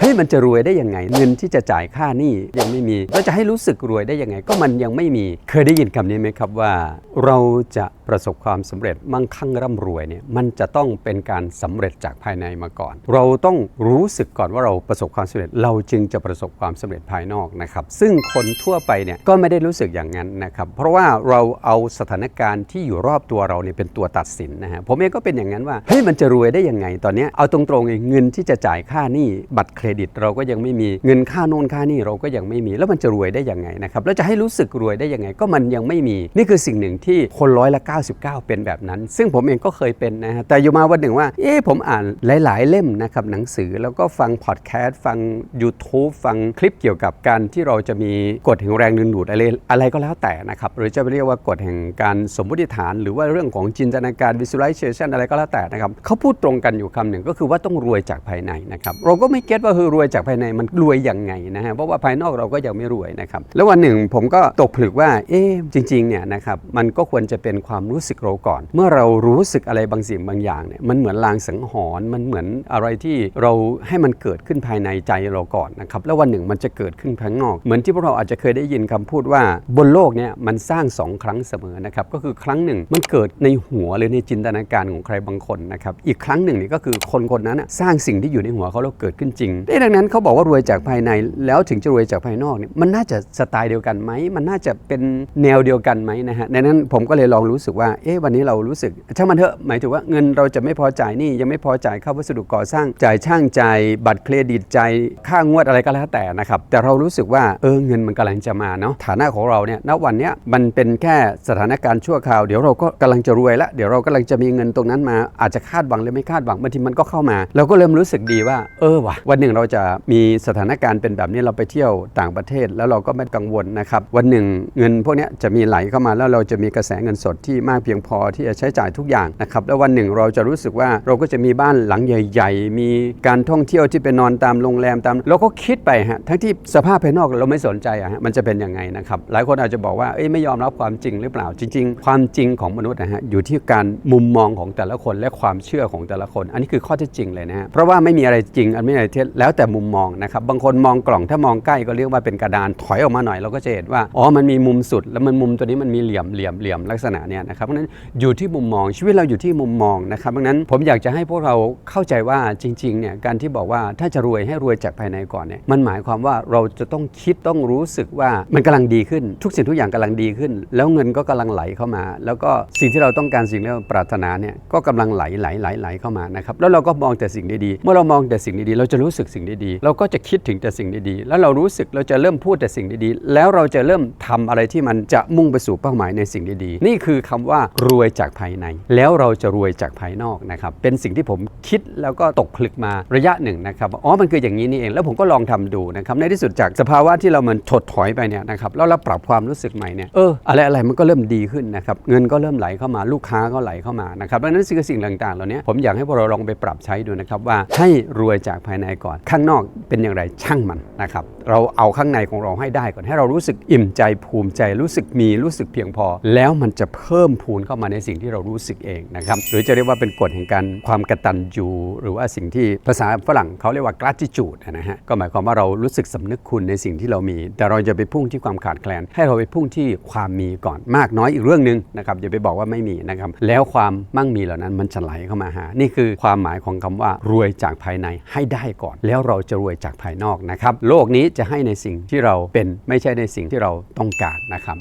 เฮ้ยมันจะรวยได้ยังไง เงินที่จะจ่ายค่านี้ยังไม่มีเราจะให้รู้สึกรวยได้ยังไง ก็มันยังไม่มีเคยได้ยินคำนี้ไหมครับว่า เราจะประสบความสำเร็จมั่งคั่งร่ำรวยเนี่ยมันจะต้องเป็นการสำเร็จจากภายในมาก่อน เราต้องรู้สึกก่อนว่าเราประสบความสำเร็จ เราจึงจะประสบความสำเร็จภายนอกนะครับ ซึ่งคนทั่วไปเนี่ยก็ไม่ได้รู้สึกอย่างนั้นนะครับ เพราะว่าเราเอาสถานการณ์ที่อยู่รอบตัวเราเนี่ยเป็นตัวตัดสินนะฮะผมเองก็เป็นอย่างนั้นว่าเฮ้ยมันจะรวยได้ยังไง ตอนนี้เอาตรงๆเองเงินที่จะจ่ายค่านี้บัตรเครดิต เราก็ยังไม่มีเงินค่าโน่นค่านี่เราก็ยังไม่มีแล้วมันจะรวยได้ยังไงนะครับแล้วจะให้รู้สึกรวยได้ยังไงก็มันยังไม่มี นี่คือสิ่งหนึ่งที่คนร้อยละ99 เป็นแบบนั้น ซึ่งผมเองก็เคยเป็นนะฮะแต่อยู่มาวันหนึ่งว่าเอ๊ะผมอ่านหลาย ๆ เล่มนะครับหนังสือแล้วก็ฟังพอดแคสต์ฟัง YouTube ฟังคลิปเกี่ยวกับการที่เราจะมีกฎแห่งแรงดึงดูดอะไรอะไรก็แล้วแต่นะครับหรือจะเรียกว่ากฎแห่งการสมมติฐาน หรือว่าเรื่องของจินตนาการ visualization อะไรก็แล้วแต่นะครับเขาพูดตรงกันอยู่คำหนึ่งก็คือว่าต้องรวยจากภายในนะครับเราก็ไม่เก็ตว่าคือรวยจากภายในมันรวยยังไงนะฮะเพราะว่าภายนอกเราก็ยังไม่รวยนะครับแล้ววันหนึ่งผมก็ตกผลึกว่าเอ๊ะจริงๆเนี่ยนะครับมันก็ควรจะเป็นความรู้สึกเราก่อน เมื่อเรารู้สึกอะไรบางสิ่งบางอย่างเนี่ยมันเหมือนลางสังหรณ์มันเหมือนอะไรที่เราให้มันเกิดขึ้นภายในใจเราก่อนนะครับแล้ววันหนึ่งมันจะเกิดขึ้นภายนอก เหมือนที่พวกเราอาจจะเคยได้ยินคำพูดว่าบนโลกเนี่ยมันสร้างสองครั้งเสมอนะครับก็คือครั้งหนึ่งมันเกิดในหัวหรือในจินตนาการของใครบางคนนะครับอีกครั้งหนึ่งนี่ก็คือคนคนนั้นสร้างสิ่งที่อยู่ในหัวเขาแล้วเกิดขึ้นจริงดังนั้นเขาบอกว่ารวยจากภายในแล้วถึงจะรวยจากภายนอกเนี่ยมันน่าจะสไตล์เดียวกันไหมมันน่าจะเป็นแนวเดียวกันไหมนะฮะดังนั้นผมก็เลยลองรู้สึกว่าเอ๊ะวันนี้เรารู้สึกช่างมันเถอะหมายถึงว่าเงินเราจะไม่พอจ่ายนี่ยังไม่พอจ่ายค่าวัสดุก่อสร้างจ่ายช่างจ่ายบัตรเครดิตจ่ายค่างวดอะไรก็แล้วแต่นะครับแต่เรารู้สึกว่าเออเงินมันกำลังจะมาเนาะฐานะของเราเนี่ยณวันเนี้ยมันเป็นแค่สถานการณ์ชั่วคราว เดี๋ยวเราก็กำลังจะรวยละเดี๋ยวเรากำลังจะมีเงินตรงนั้นมาอาจจะคาดหวังหรือไม่คาดหวังบางทีมันก็เข้ามา เราก็เริ่มรู้สึกดีว่าเออว่ะวันหนึ่งเราจะมีสถานการณ์เป็นแบบนี้เราไปเที่ยวต่างประเทศ แล้วเราก็ไม่กังวลนะครับวันหนึ่งเงินพวกนี้จะมีไหลเข้ามาแล้วเราจะมีกระแสเงินสดที่มากเพียงพอที่จะใช้จ่ายทุกอย่างนะครับแล้ววันหนึ่งเราจะรู้สึกว่าเราก็จะมีบ้านหลังใหญ่ ๆ มีการท่องเที่ยวที่ไปนอนตามโรงแรมตามเราก็คิดไปฮะทั้งที่สภาพภายนอกเราไม่สนใจอะฮะมันจะเป็นยังไงนะครับหลายคนอาจจะบอกว่าเอ้ยไม่ยอมรับความจริงหรือเปล่าจริง ๆ ความจริงของมนุษย์นะฮะอยู่ที่การมุมมองของแต่ละคนและความเชื่อของแต่ละคน อันนี้คือข้อเท็จจริงเลยนะฮะเพราะว่าไม่มีอะไรจริงอันไม่มีอะไรเท็จแล้วแต่มุมมองนะครับบางคนมองกล่องถ้ามองใกล้ก็เรียกว่าเป็นกระดานถอยออกมาหน่อยเราก็จะเห็นว่าอ๋อมันมีมุมสุด แล้วมันมุมตัวนี้มันมีเหลี่ยมเหลี่ยมเหลี่ยมลักษณะเนี้ยนะครับเพราะนั้นอยู่ที่มุมมองชีวิตเราอยู่ที่มุมมองนะครับเพราะนั้นผมอยากจะให้พวกเราเข้าใจว่าจริงๆเนี่ยการที่บอกว่าถ้าจะรวยให้รวยจากภายในก่อนเนี่ยมันหมายความว่าเราจะต้องคิดต้องรู้สึกว่ามันกำลังดีขึ้น ทุกสิ่งทุกอย่างกำลังดีขึ้น แล้วเงินก็กำลังไหลเข้ามา แล้วก็สิ่งที่เราต้องการสิ่งที่เราปรารถนาเนี่ยก็กำลังไหลไหลไหลไหลเข้ามานะครับแล้วเราก็มองแต่สิ่งดีๆเมื่อเรามองแต่สิ่งดีๆเราจะรู้สึกสิ่งดีๆ เราก็จะคิดถึงแต่สิ่งดีๆ แล้วเรารู้สึกเราจะเริ่มพูดแต่สิ่งดีๆ แล้วเราจะเริ่มทำอะไรที่มันจะมุ่งไปสู่เป้าหมายในสิ่งดีๆ นี่คือคำว่ารวยจากภายใน แล้วเราจะรวยจากภายนอกนะครับเป็นสิ่งที่ผมคิดแล้วก็ตกผลึกมาระยะหนึ่งนะครับอ๋อมันคืออย่างนี้นี่เองแล้วผมก็ลองทำดูนะครับในที่สุดจากสภาวะที่เรามันถดถอยไปเนี่ยนะครับแล้วเราปรับความรู้สึกใหม่เนี่ยเอออะไรอะไรมันก็เริ่มดีขึ้นนะครับเงินก็เริ่มไหลเข้ามาลูกค้าก็ไหลเข้ามานะครับดังนั้นสิ่งสิ่งต่างๆเหล่านี้ผมอยากให้พวกเราลองไปปรับใช้ดูนะครับว่าให้รวยจากภายในก่อนข้างนอกเป็นอย่างไรช่างมันนะครับ เราเอาข้างในของเราให้ได้ก่อนให้เรารู้สึกอิ่มใจภูมิใจรู้สึกมีรู้สึกเพียงพอ แล้วมันจะเพิ่มพูนเข้ามาในสิ่งที่เรารู้สึกเองนะครับหรือจะเรียกว่าเป็นกฎแห่งการความกระตัญญูหรือว่าสิ่งที่ภาษาฝรั่งเขาเรียกว่า gratitude นะฮะก็หมายความว่าเรารู้สึกสำนึกคุณในสิ่งที่เรามี แต่เราจะไปพุ่งที่ความขาดแคลน ให้เราไปพุ่งที่ความมีก่อนมากน้อยอีกเรื่องหนึ่งนะครับอย่าไปบอกว่าไม่มีนะครับแล้วความมั่งมีเหล่านั้นมันจะไหลเข้ามาหา นี่คือความหมายของคำว่ารวยจากภายในให้ได้ก่อนแล้วเราจะรวยจากภายนอกนะครับ โลกนี้จะให้ในสิ่งที่เราเป็นไม่ใช่ในสิ่งที่เราต้องการนะครับ